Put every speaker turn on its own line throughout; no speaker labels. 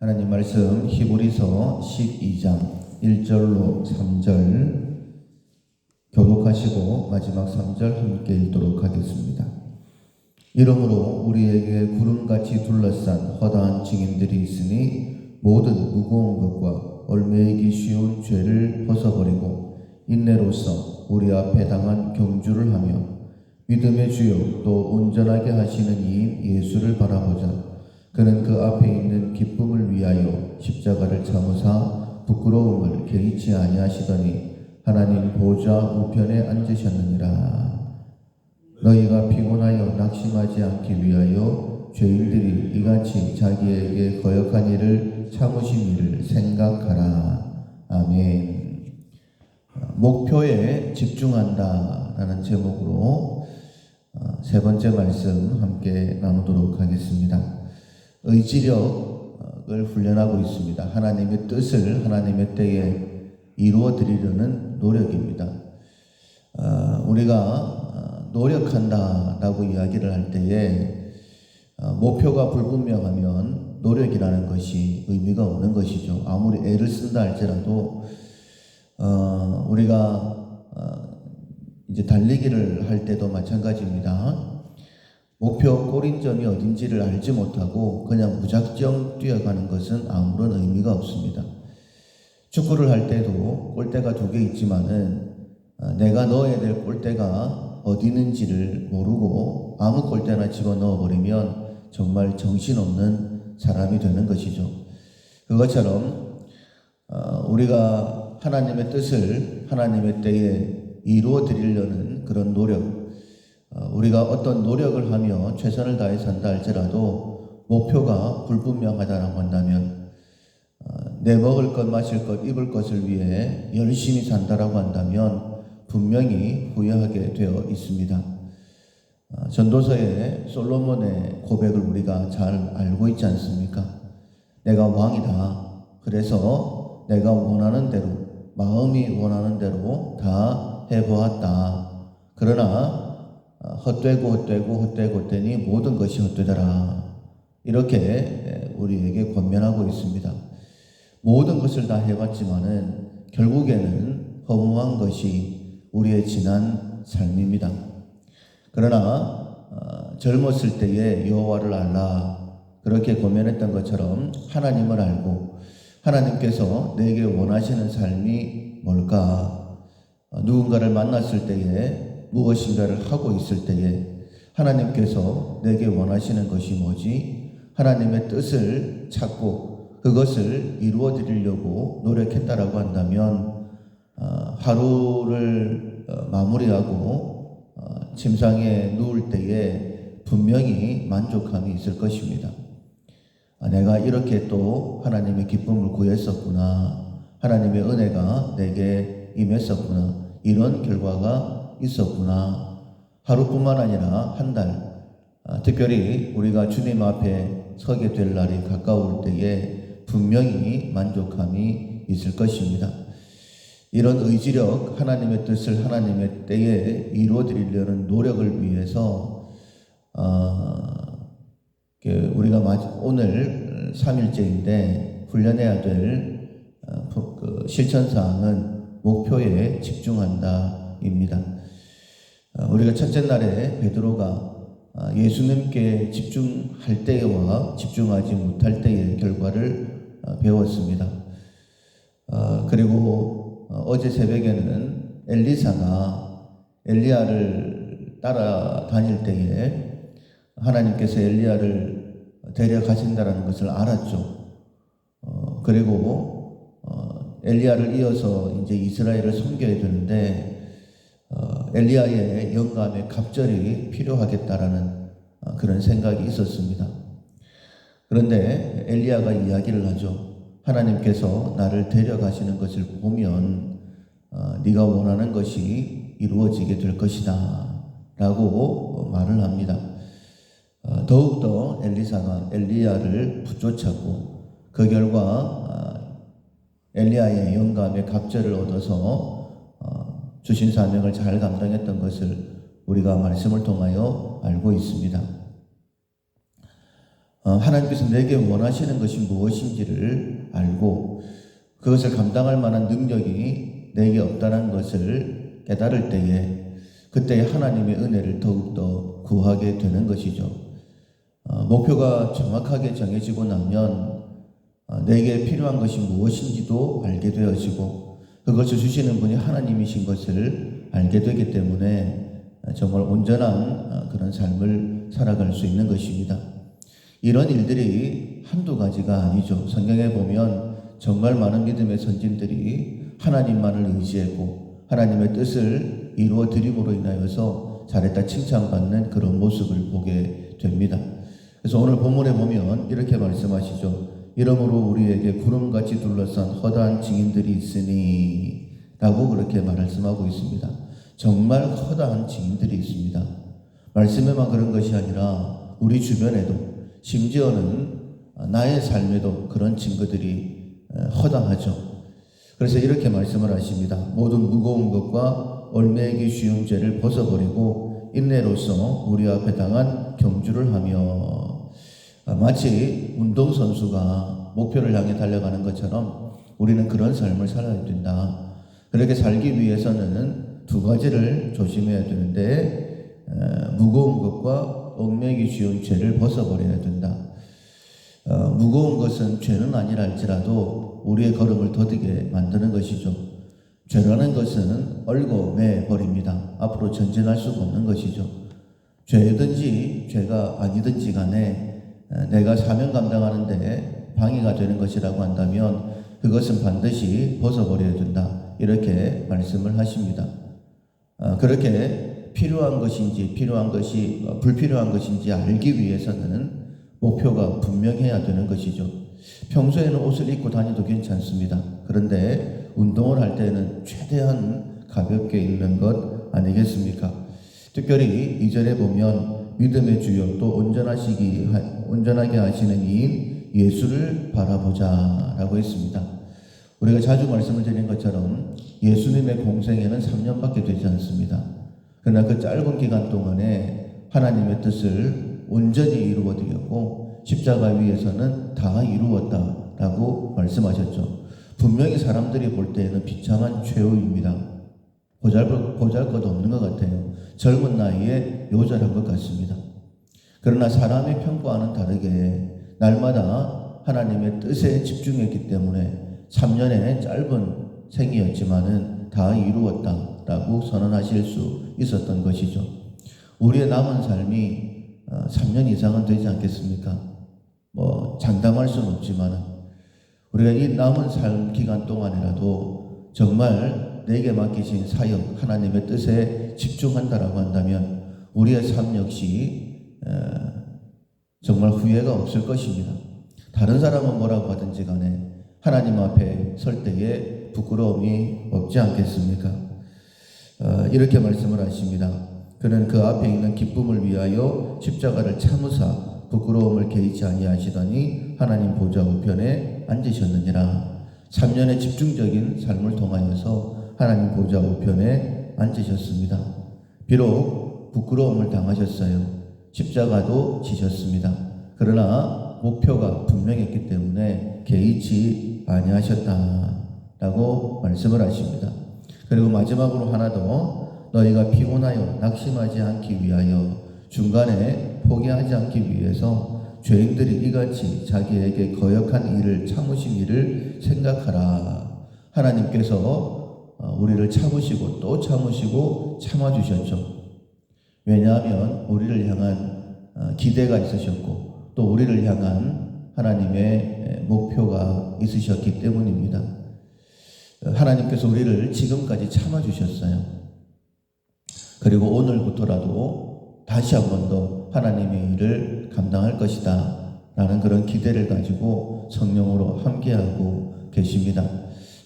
하나님 말씀 히브리서 12장 1절로 3절 교독하시고 마지막 3절 함께 읽도록 하겠습니다. 이러므로 우리에게 구름같이 둘러싼 허다한 증인들이 있으니 모든 무거운 것과 얼매이기 쉬운 죄를 벗어버리고 인내로서 우리 앞에 당한 경주를 하며 믿음의 주요 또 온전하게 하시는 이인 예수를 바라보자. 그는 그 앞에 있는 기쁨을 위하여 십자가를 참으사 부끄러움을 개의치 아니하시더니 하나님 보좌 우편에 앉으셨느니라. 너희가 피곤하여 낙심하지 않기 위하여 죄인들이 이같이 자기에게 거역한 일을 참으신 일을 생각하라. 아멘. 목표에 집중한다 라는 제목으로 어, 세 번째 말씀 함께 나누도록 하겠습니다. 의지력을 훈련하고 있습니다. 하나님의 뜻을 하나님의 때에 이루어 드리려는 노력입니다. 어, 우리가 노력한다라고 이야기를 할 때에 어, 목표가 불분명하면 노력이라는 것이 의미가 없는 것이죠. 아무리 애를 쓴다 할지라도 어, 우리가 이제 달리기를 할 때도 마찬가지입니다. 목표 꼬린점이 어딘지를 알지 못하고 그냥 무작정 뛰어가는 것은 아무런 의미가 없습니다. 축구를 할 때도 골대가 두 개 있지만은 어, 내가 넣어야 될 골대가 어디 있는지를 모르고 아무 골대나 집어 넣어 버리면 정말 정신없는 사람이 되는 것이죠. 그것처럼 어, 우리가 하나님의 뜻을 하나님의 때에 이루어 드리려는 그런 노력, 어, 우리가 어떤 노력을 하며 최선을 다해 산다 할지라도 목표가 불분명하다라고 한다면 어, 내 먹을 것, 마실 것, 입을 것을 위해 열심히 산다라고 한다면 분명히 후회하게 되어 있습니다. 어, 전도서의 솔로몬의 고백을 우리가 잘 알고 있지 않습니까? 내가 왕이다. 그래서 내가 원하는 대로, 마음이 원하는 대로 다 해보았다. 그러나 헛되고 헛되고 헛되고 헛되니 모든 것이 헛되더라. 이렇게 우리에게 권면하고 있습니다. 모든 것을 다 해봤지만은 결국에는 허무한 것이 우리의 지난 삶입니다. 그러나 어, 젊었을 때에 여호와를 알라 그렇게 고면했던 것처럼 하나님을 알고 하나님께서 내게 원하시는 삶이 뭘까? 어, 누군가를 만났을 때에 무엇인가를 하고 있을 때에 하나님께서 내게 원하시는 것이 뭐지? 하나님의 뜻을 찾고 그것을 이루어 드리려고 노력했다라고 한다면 어, 하루를 마무리하고 침상에 누울 때에 분명히 만족함이 있을 것입니다. 아, 내가 이렇게 또 하나님의 기쁨을 구했었구나. 하나님의 은혜가 내게 임했었구나. 이런 결과가 있었구나. 하루뿐만 아니라 한 달, 아, 특별히 우리가 주님 앞에 서게 될 날이 가까울 때에 분명히 만족함이 있을 것입니다. 이런 의지력, 하나님의 뜻을 하나님의 때에 이루어 드리려는 노력을 위해서 어, 그 우리가 오늘 3일째인데 훈련해야 될 어, 그 실천 사항은 목표에 집중한다입니다. 어, 우리가 첫째 날에 베드로가 예수님께 집중할 때와 집중하지 못할 때의 결과를 배웠습니다. 그리고 어제 새벽에는 엘리사가 엘리야를 따라다닐 때에 하나님께서 엘리야를 데려가신다는 것을 알았죠. 어, 그리고 어, 엘리야를 이어서 이제 이스라엘을 섬겨야 되는데 어, 엘리야의 영감에 갑절이 필요하겠다라는 어, 그런 생각이 있었습니다. 그런데 엘리야가 이야기를 하죠. 하나님께서 나를 데려가시는 것을 보면 어, 네가 원하는 것이 이루어지게 될 것이다 라고 말을 합니다. 어, 더욱더 엘리사가 엘리야를 붙쫓았고 그 결과 어, 엘리야의 영감의 갑절을 얻어서 어, 주신 사명을 잘 감당했던 것을 우리가 말씀을 통하여 알고 있습니다. 어, 하나님께서 내게 원하시는 것이 무엇인지를 알고 그것을 감당할 만한 능력이 내게 없다는 것을 깨달을 때에 그때 하나님의 은혜를 더욱더 구하게 되는 것이죠. 어, 목표가 정확하게 정해지고 나면 어, 내게 필요한 것이 무엇인지도 알게 되어지고 그것을 주시는 분이 하나님이신 것을 알게 되기 때문에 어, 정말 온전한 어, 그런 삶을 살아갈 수 있는 것입니다. 이런 일들이 한두 가지가 아니죠. 성경에 보면 정말 많은 믿음의 선진들이 하나님만을 의지했고 하나님의 뜻을 이루어 드림으로 인하여서 잘했다 칭찬받는 그런 모습을 보게 됩니다. 그래서 오늘 본문에 보면 이렇게 말씀하시죠. 이러므로 우리에게 구름같이 둘러싼 허다한 증인들이 있으니 라고 그렇게 말씀하고 있습니다. 정말 허다한 증인들이 있습니다. 말씀에만 그런 것이 아니라 우리 주변에도 심지어는 나의 삶에도 그런 증거들이 허당하죠. 그래서 이렇게 말씀을 하십니다. 모든 무거운 것과 얼매기 쉬운 죄를 벗어버리고 인내로서 우리 앞에 당한 경주를 하며 아, 마치 운동선수가 목표를 향해 달려가는 것처럼 우리는 그런 삶을 살아야 된다. 그렇게 살기 위해서는 두 가지를 조심해야 되는데 에, 무거운 것과 얽매기 쉬운 죄를 벗어버려야 된다. 어, 무거운 것은 죄는 아니라 할지라도 우리의 걸음을 더디게 만드는 것이죠. 죄라는 것은 얼고 매 버립니다. 앞으로 전진할 수가 없는 것이죠. 죄든지 죄가 아니든지 간에 에, 내가 사명 감당하는데 방해가 되는 것이라고 한다면 그것은 반드시 벗어버려야 된다. 이렇게 말씀을 하십니다. 어, 그렇게 필요한 것인지 필요한 것이 어, 불필요한 것인지 알기 위해서는 목표가 분명해야 되는 것이죠. 평소에는 옷을 입고 다녀도 괜찮습니다. 그런데 운동을 할 때는 최대한 가볍게 입는 것 아니겠습니까? 특별히 이절에 보면 믿음의 주요 또 온전하시기 온전하게 하시는 이인 예수를 바라보자라고 했습니다. 우리가 자주 말씀을 드린 것처럼 예수님의 공생에는 3년밖에 되지 않습니다. 그러나 그 짧은 기간 동안에 하나님의 뜻을 온전히 이루어 드렸고 십자가 위에서는 다 이루었다라고 말씀하셨죠. 분명히 사람들이 볼 때에는 비참한 최후입니다. 보잘, 보잘 것 없는 것 같아요. 젊은 나이에 요절한 것 같습니다. 그러나 사람의 평가와는 다르게 날마다 하나님의 뜻에 집중했기 때문에 3년의 짧은 생이었지만은 다 이루었다라고 선언하실 수 있었던 것이죠. 우리의 남은 삶이 3년 어, 이상은 되지 않겠습니까? 뭐 장담할 수는 없지만은 우리가 이 남은 삶 기간 동안이라도 정말 내게 맡기신 사역 하나님의 뜻에 집중한다라고 한다면 우리의 삶 역시 정말 후회가 없을 것입니다. 다른 사람은 뭐라고 하든지 간에 하나님 앞에 설 때에 부끄러움이 없지 않겠습니까? 어, 이렇게 말씀을 하십니다. 그는 그 앞에 있는 기쁨을 위하여 십자가를 참으사 부끄러움을 개의치 아니하시더니 하나님 보좌 우편에 앉으셨느니라. 3년의 집중적인 삶을 통하여서 하나님 보좌 우편에 앉으셨습니다. 비록 부끄러움을 당하셨어요. 십자가도 지셨습니다. 그러나 목표가 분명했기 때문에 개의치 아니하셨다라고 말씀을 하십니다. 그리고 마지막으로 하나 더 너희가 피곤하여 낙심하지 않기 위하여 중간에 포기하지 않기 위해서 죄인들이 이같이 자기에게 거역한 일을 참으신 일을 생각하라. 하나님께서 어, 우리를 참으시고 또 참으시고 참아주셨죠. 왜냐하면 우리를 향한 어, 기대가 있으셨고 또 우리를 향한 하나님의 목표가 있으셨기 때문입니다. 어, 하나님께서 우리를 지금까지 참아주셨어요. 그리고 오늘부터라도 다시 한 번 더 하나님의 일을 감당할 것이다. 라는 그런 기대를 가지고 성령으로 함께하고 계십니다.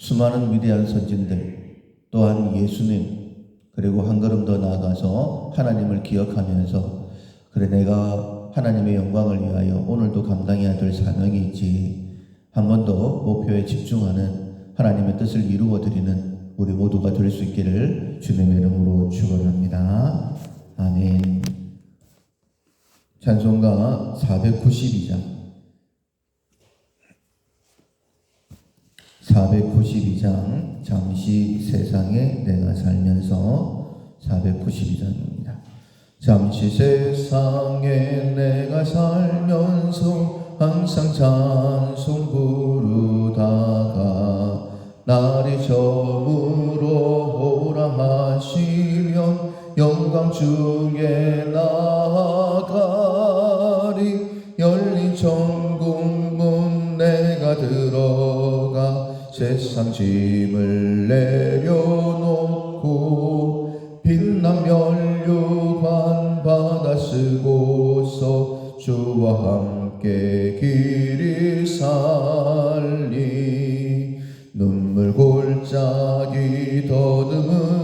수많은 위대한 선진들, 또한 예수님, 그리고 한 걸음 더 나아가서 하나님을 기억하면서, 그래, 내가 하나님의 영광을 위하여 오늘도 감당해야 될 사명이 있지. 한 번 더 목표에 집중하는 하나님의 뜻을 이루어 드리는 우리 모두가 될 수 있기를 주님의 이름으로 축원합니다. 아멘. 찬송가 492장 492장 잠시 세상에 내가 살면서 492장입니다. 잠시 세상에 내가 살면서 항상 찬송 부르다가 날이 저물어 오라 하시면 영광 중 세상 짐을 내려놓고 빛난 면류관 받아 쓰고서 주와 함께 길이 살리 눈물 골짜기 더듬으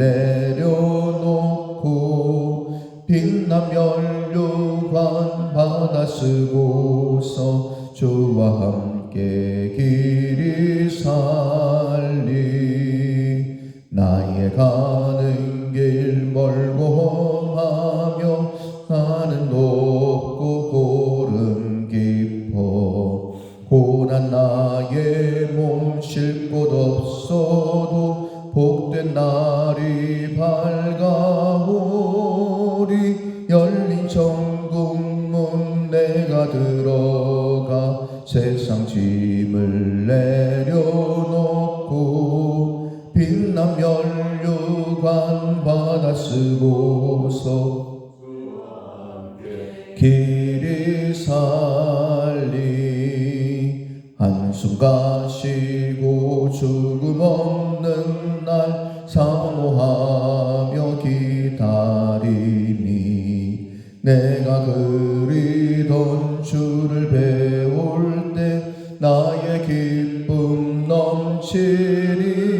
내려놓고 빛난 면류관 받아 쓰고서 주와 함께 길이 살리. 나의 가는 길 멀고 험하며 가는 높고 고름 깊어. 고난 나의 몸 쉴곳 없어도 복된 날 길이 살리 한숨 가시고 죽음 없는 날 사모하며 기다리니 내가 그리던 주를 배울 때 나의 기쁨 넘치리